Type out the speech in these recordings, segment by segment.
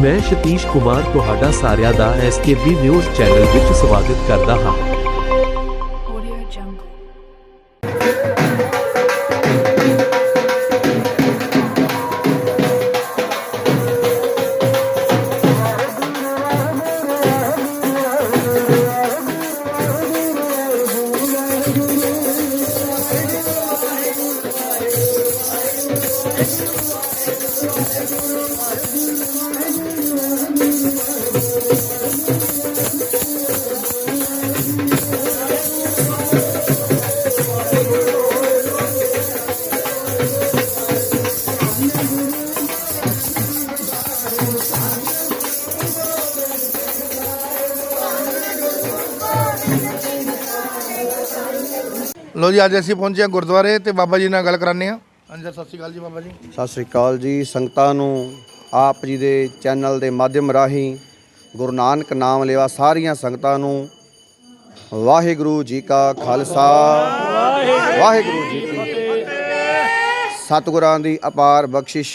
ਮੈਂ ਸ਼ਤੀਸ਼ ਕੁਮਾਰ ਤੁਹਾਡਾ ਸਾਰਿਆਂ ਦਾ ਐਸਕੇਬੀ ਨਿਊਜ਼ ਚੈਨਲ ਵਿੱਚ ਸਵਾਗਤ ਕਰਦਾ ਹਾਂ। ਲੋ ਜੀ ਅੱਜ ਅਸੀਂ ਪਹੁੰਚੇ ਹਾਂ ਗੁਰਦੁਆਰੇ ਤੇ ਬਾਬਾ ਜੀ ਨਾਲ ਗੱਲ ਕਰਾਉਂਦੇ ਹਾਂ। ਹਾਂਜੀ ਸਰ, ਸਤਿ ਸ਼੍ਰੀ ਅਕਾਲ ਜੀ ਬਾਬਾ ਜੀ। ਸਤਿ ਸ੍ਰੀ ਅਕਾਲ ਜੀ। ਸੰਗਤਾਂ ਨੂੰ ਆਪ ਜੀ ਦੇ ਚੈਨਲ ਦੇ ਮਾਧਿਅਮ ਰਾਹੀਂ ਗੁਰੂ ਨਾਨਕ ਨਾਮ ਲੈਵਾ ਸਾਰੀਆਂ ਸੰਗਤਾਂ ਨੂੰ ਵਾਹਿਗੁਰੂ ਜੀ ਕਾ ਖਾਲਸਾ। ਵਾਹਿਗੁਰੂ ਜੀ ਕੀ ਫਤਿਹ। ਸਤਿਗੁਰਾਂ ਦੀ ਅਪਾਰ ਬਖਸ਼ਿਸ਼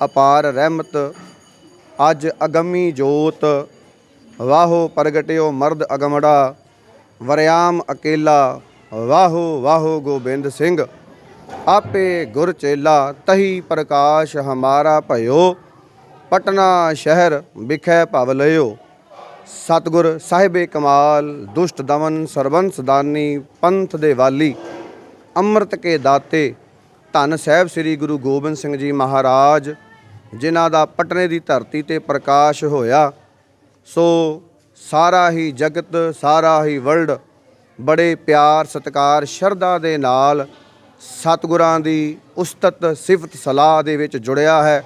ਅਪਾਰ ਰਹਿਮਤ ਅੱਜ ਅਗੰਮੀ ਜੋਤ ਵਾਹੋ ਪ੍ਰਗਟਿਓ ਮਰਦ ਅਗਮੜਾ ਵਰਿਆਮ ਅਕੇਲਾ ਵਾਹੋ ਵਾਹੋ ਗੋਬਿੰਦ ਸਿੰਘ, ਆਪੇ ਗੁਰ ਚੇਲਾ ਤਹੀ ਪ੍ਰਕਾਸ਼ ਹਮਾਰਾ ਭਇਓ, ਪਟਨਾ ਸ਼ਹਿਰ ਵਿਖੇ ਭਵ ਲਿਓ ਸਤਗੁਰ ਸਾਹਿਬੇ ਕਮਾਲ, ਦੁਸ਼ਟ ਦਮਨ ਸਰਬੰਸ ਦਾਨੀ, ਪੰਥ ਦੇ ਵਾਲੀ, ਅੰਮ੍ਰਿਤ ਕੇ ਦਾਤੇ, ਧੰਨ ਸਾਹਿਬ ਸ੍ਰੀ ਗੁਰੂ ਗੋਬਿੰਦ ਸਿੰਘ ਜੀ ਮਹਾਰਾਜ, ਜਿਨ੍ਹਾਂ ਦਾ ਪਟਨੇ ਦੀ ਧਰਤੀ ਤੇ ਪ੍ਰਕਾਸ਼ ਹੋਇਆ, ਸੋ ਸਾਰਾ ਹੀ ਜਗਤ, ਸਾਰਾ ਹੀ ਵਰਲਡ ਬੜੇ ਪਿਆਰ, ਸਤਿਕਾਰ, ਸ਼ਰਧਾ ਦੇ ਨਾਲ ਸਤਿਗੁਰਾਂ ਦੀ ਉਸਤਤ ਸਿਫਤ ਸਲਾਹ ਦੇ ਵਿੱਚ ਜੁੜਿਆ ਹੈ।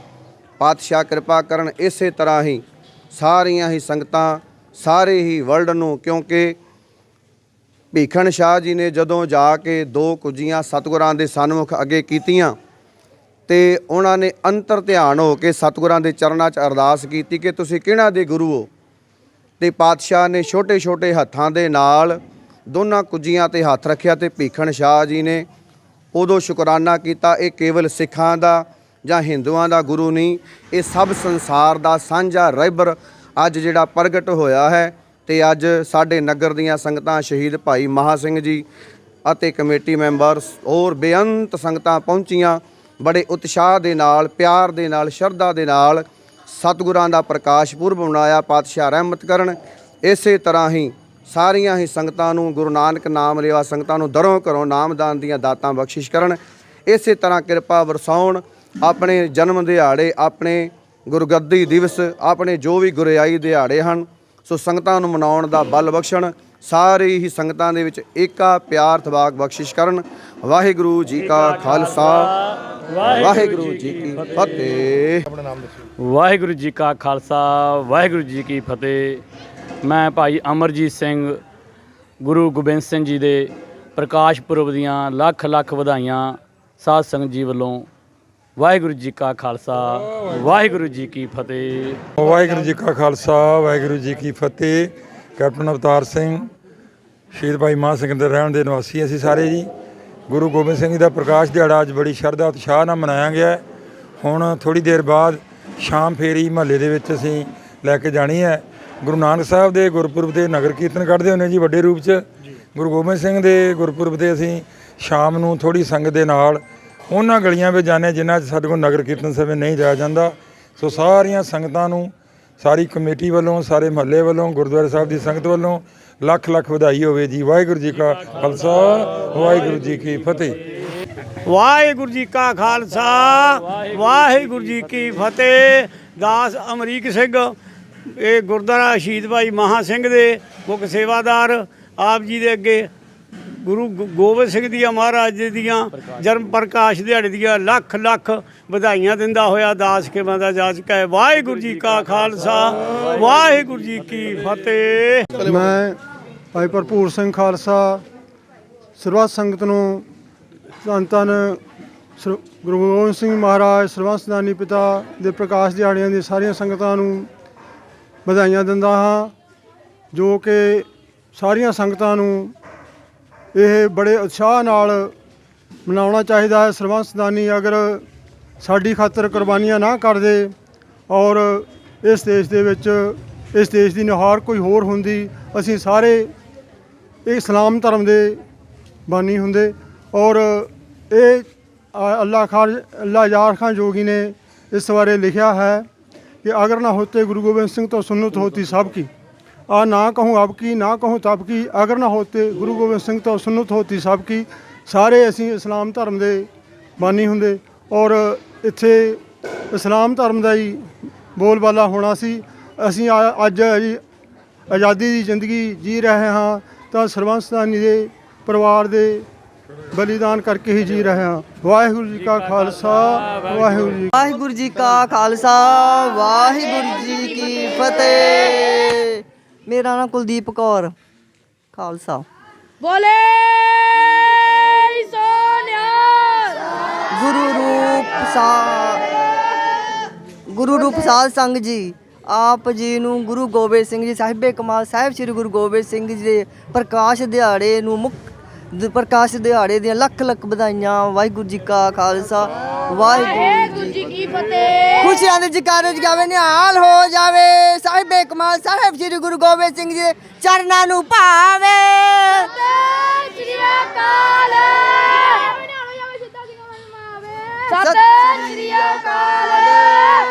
ਪਾਤਸ਼ਾਹ ਕਿਰਪਾ ਕਰਨ ਇਸੇ ਤਰ੍ਹਾਂ ਹੀ ਸਾਰੀਆਂ ਹੀ ਸੰਗਤਾਂ, ਸਾਰੇ ਹੀ ਵਰਲਡ ਨੂੰ, ਕਿਉਂਕਿ ਭੀਖਣ ਸ਼ਾਹ ਜੀ ਨੇ ਜਦੋਂ ਜਾ ਕੇ ਦੋ ਕੁਜੀਆਂ ਸਤਿਗੁਰਾਂ ਦੇ ਸਨਮੁਖ ਅੱਗੇ ਕੀਤੀਆਂ ਤੇ ਉਹਨਾਂ ਨੇ ਅੰਤਰ ਧਿਆਨ ਹੋ ਕੇ ਸਤਿਗੁਰਾਂ ਦੇ ਚਰਨਾਂ 'ਚ ਅਰਦਾਸ ਕੀਤੀ ਕਿ ਤੁਸੀਂ ਕਿਹਨਾਂ ਦੇ ਗੁਰੂ ਹੋ? ਤੇ ਪਾਤਸ਼ਾਹ ਨੇ ਛੋਟੇ-ਛੋਟੇ ਹੱਥਾਂ ਦੇ ਨਾਲ ਦੋਨਾਂ ਕੁਜੀਆਂ ਤੇ ਹੱਥ ਰੱਖਿਆ ਤੇ ਭੀਖਣ ਸ਼ਾਹ ਜੀ ਨੇ ਉਦੋਂ ਸ਼ੁਕਰਾਨਾ ਕੀਤਾ, ਇਹ ਕੇਵਲ ਸਿੱਖਾਂ ਦਾ ਜਾਂ ਹਿੰਦੂਆਂ ਦਾ ਗੁਰੂ ਨਹੀਂ, ਇਹ ਸਭ ਸੰਸਾਰ ਦਾ ਸਾਂਝਾ ਰਹਿਬਰ ਅੱਜ ਜਿਹੜਾ ਪ੍ਰਗਟ ਹੋਇਆ ਹੈ ਤੇ ਅੱਜ ਸਾਡੇ ਨਗਰ ਦੀਆਂ ਸੰਗਤਾਂ ਸ਼ਹੀਦ ਭਾਈ ਮਹਾ ਸਿੰਘ ਜੀ ਅਤੇ ਕਮੇਟੀ ਮੈਂਬਰਸ ਹੋਰ ਬੇਅੰਤ ਸੰਗਤਾਂ ਪਹੁੰਚੀਆਂ, ਬੜੇ ਉਤਸ਼ਾਹ ਦੇ ਨਾਲ, ਪਿਆਰ ਦੇ ਨਾਲ, ਸ਼ਰਧਾ ਦੇ ਨਾਲ ਸਤਿਗੁਰਾਂ ਦਾ ਪ੍ਰਕਾਸ਼ ਪੁਰਬ ਮਨਾਇਆ, ਪਾਤਸ਼ਾਹ ਰਹਿਮਤ ਕਰਨ, ਇਸੇ ਤਰ੍ਹਾਂ ਹੀ ਸਾਰੀਆਂ ਹੀ ਸੰਗਤਾਂ ਨੂੰ ਗੁਰੂ ਨਾਨਕ ਨਾਮ ਲਿਆ ਸੰਗਤਾਂ ਨੂੰ ਦਰੋਂ ਘਰੋਂ ਨਾਮਦਾਨ ਦੀਆਂ ਦਾਤਾਂ ਬਖਸ਼ਿਸ਼ ਕਰਨ। ਇਸੇ ਤਰ੍ਹਾਂ ਕਿਰਪਾ ਵਰਸਾਉਣ, ਆਪਣੇ ਜਨਮ ਦਿਹਾੜੇ, ਆਪਣੇ ਗੁਰਗੱਦੀ ਦਿਵਸ, ਆਪਣੇ ਜੋ ਵੀ ਗੁਰਿਆਈ ਦਿਹਾੜੇ ਹਨ, ਸੋ ਸੰਗਤਾਂ ਨੂੰ ਮਨਾਉਣ ਦਾ ਬਲ ਬਖਸ਼ਣ, ਸਾਰੇ ਹੀ ਸੰਗਤਾਂ ਦੇ ਵਿੱਚ ਏਕਾ ਪਿਆਰ ਥਵਾਕ ਬਖਸ਼ਿਸ਼ ਕਰਨ। ਵਾਹਿਗੁਰੂ ਜੀ ਕਾ ਖਾਲਸਾ, ਵਾਹਿਗੁਰੂ ਜੀ ਕੀ ਫਤਿਹ। ਆਪਣਾ ਨਾਮ ਦੱਸੋ ਵਾਹਿਗੁਰੂ ਜੀ ਕਾ ਖਾਲਸਾ, ਵਾਹਿਗੁਰੂ ਜੀ ਕੀ ਫਤਿਹ। ਮੈਂ ਭਾਈ ਅਮਰਜੀਤ ਸਿੰਘ, ਗੁਰੂ ਗੋਬਿੰਦ ਸਿੰਘ ਜੀ ਦੇ ਪ੍ਰਕਾਸ਼ ਪੁਰਬ ਦੀਆਂ ਲੱਖ ਲੱਖ ਵਧਾਈਆਂ ਸਾਧ ਸੰਗਤ ਜੀ ਵੱਲੋਂ। ਵਾਹਿਗੁਰੂ ਜੀ ਕਾ ਖਾਲਸਾ, ਵਾਹਿਗੁਰੂ ਜੀ ਕੀ ਫਤਿਹ। ਵਾਹਿਗੁਰੂ ਜੀ ਕਾ ਖਾਲਸਾ, ਵਾਹਿਗੁਰੂ ਜੀ ਕੀ ਫਤਿਹ। ਕੈਪਟਨ ਅਵਤਾਰ ਸਿੰਘ, ਸ਼ਹੀਦ ਭਾਈ ਮਹਾਂ ਸਿੰਘ ਦੇ ਰਹਿਣ ਦੇ ਨਿਵਾਸੀ ਅਸੀਂ ਸਾਰੇ ਜੀ। ਗੁਰੂ ਗੋਬਿੰਦ ਸਿੰਘ ਜੀ ਦਾ ਪ੍ਰਕਾਸ਼ ਦਿਹਾੜਾ ਅੱਜ ਬੜੀ ਸ਼ਰਧਾ, ਉਤਸ਼ਾਹ ਨਾਲ ਮਨਾਇਆ ਗਿਆ ਹੁਣ ਥੋੜੀ ਦੇਰ ਬਾਅਦ ਸ਼ਾਮ ਫੇਰੀ ਮਹੱਲੇ ਦੇ ਵਿੱਚ ਅਸੀਂ ਲੈ ਕੇ ਜਾਣੀ ਹੈ। ਗੁਰੂ ਨਾਨਕ ਸਾਹਿਬ ਦੇ ਗੁਰਪੁਰਬ ਤੇ ਨਗਰ ਕੀਰਤਨ ਕੱਢਦੇ ਹੁੰਦੇ ਜੀ ਵੱਡੇ ਰੂਪ 'ਚ। ਗੁਰੂ ਗੋਬਿੰਦ ਸਿੰਘ ਦੇ ਗੁਰਪੁਰਬ ਤੇ ਅਸੀਂ ਸ਼ਾਮ ਨੂੰ ਥੋੜੀ ਸੰਗਤ ਦੇ ਨਾਲ ਉਹਨਾਂ ਗਲੀਆਂ ਵਿੱਚ ਜਾਂਦੇ ਜਿਨ੍ਹਾਂ 'ਚ ਸਾਡੇ ਕੋਲ ਨਗਰ ਕੀਰਤਨ ਸਮੇਂ ਨਹੀਂ ਜਾਇਆ ਜਾਂਦਾ। ਸੋ ਸਾਰੀਆਂ ਸੰਗਤਾਂ ਨੂੰ ਸਾਰੀ ਕਮੇਟੀ ਵੱਲੋਂ ਸਾਰੇ ਮਹੱਲੇ ਵੱਲੋਂ ਗੁਰਦੁਆਰਾ ਸਾਹਿਬ ਦੀ ਸੰਗਤ ਵੱਲੋਂ ਲੱਖ ਲੱਖ ਵਧਾਈ ਹੋਵੇ ਜੀ। ਵਾਹਿਗੁਰੂ ਜੀ ਕਾ ਖਾਲਸਾ ਵਾਹਿਗੁਰੂ ਜੀ ਕੀ ਫਤਿਹ। ਵਾਹਿਗੁਰੂ ਜੀ ਕਾ ਖਾਲਸਾ ਵਾਹਿਗੁਰੂ ਜੀ ਕੀ ਫਤਿਹ। ਦਾਸ ਅਮਰੀਕ ਸਿੰਘ ਇਹ ਗੁਰਦੁਆਰਾ ਸ਼ਹੀਦ ਭਾਈ ਮਹਾ ਸਿੰਘ ਦੇ ਮੁੱਖ ਸੇਵਾਦਾਰ ਆਪ ਜੀ ਦੇ ਅੱਗੇ ਗੁਰੂ ਗੋ- ਗੋਬਿੰਦ ਸਿੰਘ ਦੀਆਂ ਮਹਾਰਾਜ ਜੀ ਦੀਆਂ ਜਨਮ ਪ੍ਰਕਾਸ਼ ਦਿਹਾੜੇ ਦੀਆਂ ਲੱਖ ਲੱਖ ਵਧਾਈਆਂ ਦਿੰਦਾ ਹੋਇਆ ਦਾਸ ਕੇ ਦਾ ਜਾਜਕ ਹੈ। ਵਾਹਿਗੁਰੂ ਜੀ ਕਾ ਖਾਲਸਾ ਵਾਹਿਗੁਰੂ ਜੀ ਕੀ ਫਤਿਹ। ਮੈਂ ਭਾਈ ਭਰਪੂਰ ਸਿੰਘ ਖਾਲਸਾ ਸਰਬੱਤ ਸੰਗਤ ਨੂੰ ਧੰਨ ਧੰਨ ਸਰ- ਗੁਰੂ ਗੋਬਿੰਦ ਸਿੰਘ ਮਹਾਰਾਜ ਸਰਬੰਸਦਾਨੀ ਪਿਤਾ ਦੇ ਪ੍ਰਕਾਸ਼ ਦਿਹਾੜਿਆਂ ਦੀ ਸਾਰੀਆਂ ਸੰਗਤਾਂ ਨੂੰ ਵਧਾਈਆਂ ਦਿੰਦਾ ਹਾਂ, ਜੋ ਕਿ ਸਾਰੀਆਂ ਸੰਗਤਾਂ ਨੂੰ ਇਹ ਬੜੇ ਉਤਸ਼ਾਹ ਨਾਲ ਮਨਾਉਣਾ ਚਾਹੀਦਾ ਹੈ। ਸਰਬੰਸਦਾਨੀ ਅਗਰ ਸਾਡੀ ਖਾਤਰ ਕੁਰਬਾਨੀਆਂ ਨਾ ਕਰਦੇ ਔਰ ਇਸ ਦੇਸ਼ ਦੇ ਵਿੱਚ, ਇਸ ਦੇਸ਼ ਦੀ ਨੁਹਾਰ ਕੋਈ ਹੋਰ ਹੁੰਦੀ, ਅਸੀਂ ਸਾਰੇ ਇਹ ਇਸਲਾਮ ਧਰਮ ਦੇ ਬਾਨੀ ਹੁੰਦੇ ਔਰ ਇਹ ਅ- ਅੱਲਾਹ ਖਾਨ ਅੱਲਾਹ ਯਾਰ ਖਾਨ ਜੋਗੀ ਨੇ ਇਸ ਬਾਰੇ ਲਿਖਿਆ ਹੈ। कि अगर ना होते गुरु गोविंद सिंह तो सुन्नत होती सबकी आ ना कहूँ अब की ना कहूँ तब की अगर ना होते गुरु गोबिंद ਸਿੰਘ ਤੋਂ ਸੁਨਨਤ ਹੋਤੀ ਸਭ ਕੀ ਸਾਰੇ ਅਸੀਂ ਇਸਲਾਮ ਧਰਮ ਦੇ ਬਾਨੀ ਹੁੰਦੇ ਔਰ ਇੱਥੇ ਇਸਲਾਮ ਧਰਮ ਦਾ ਹੀ ਬੋਲਬਾਲਾ ਹੋਣਾ ਸੀ ਅਸੀਂ ਆ- ਅੱਜ ਜੀ ਆਜ਼ਾਦੀ ਦੀ ਜ਼ਿੰਦਗੀ ਜੀ ਰਹੇ ਹਾਂ ਤਾਂ ਸਰਬੰਸਦਾਨੀ ਦੇ ਪਰਿਵਾਰ ਦੇ ਬਲੀਦਾਨ ਕਰਕੇ ਹੀ ਜੀ ਰਹੇ ਹਾਂ। ਵਾਹਿਗੁਰੂ ਜੀ ਕਾ ਖਾਲਸਾ ਵਾਹਿਗੁਰੂ ਜੀ ਵਾਹਿਗੁਰੂ ਜੀ ਕਾ ਖਾਲਸਾ ਵਾਹਿਗੁਰੂ ਜੀ ਕੀ ਫਤਿਹ। ਮੇਰਾ ਨਾਮ ਕੁਲਦੀਪ ਕੌਰ। ਖਾਲਸਾ। ਬੋਲੇ ਸੋਨਿਆ ਗੁਰੂ ਰੂਪ ਸਾ ਗੁਰੂ ਰੂਪ ਸਾਧ ਸੰਗ ਜੀ ਆਪ ਜੀ ਨੂੰ ਗੁਰੂ ਗੋਬਿੰਦ ਸਿੰਘ ਜੀ ਸਾਹਿਬੇ ਕਮਾਲ ਸਾਹਿਬ ਸ੍ਰੀ ਗੁਰੂ ਗੋਬਿੰਦ ਸਿੰਘ ਜੀ ਦੇ ਪ੍ਰਕਾਸ਼ ਦਿਹਾੜੇ ਨੂੰ ਮੁੱਖ ਪ੍ਰਕਾਸ਼ ਦਿਹਾੜੇ ਦੀਆਂ ਲੱਖ ਲੱਖ ਵਧਾਈਆਂ ਵਾਹਿਗੁਰੂ ਜੀ ਕਾ ਖਾਲਸਾ ਵਾਹਿਗੁਰੂ ਜੀ ਕੀ ਫਤਿਹ। ਖੁਸ਼ੀਆਂ ਦੇ ਜਕਾਰੇ ਜਗਾਵੇ ਨਿਹਾਲ ਹੋ ਜਾਵੇ। ਸਾਹਿਬੇ ਕਮਾਲ ਸਾਹਿਬ ਸ੍ਰੀ ਗੁਰੂ ਗੋਬਿੰਦ ਸਿੰਘ ਜੀ ਚਰਨਾਂ ਨੂੰ ਭਾਵੇ। ਸਤਿ ਸ਼੍ਰੀ ਅਕਾਲ। ਸਤਿ ਸ਼੍ਰੀ ਅਕਾਲ।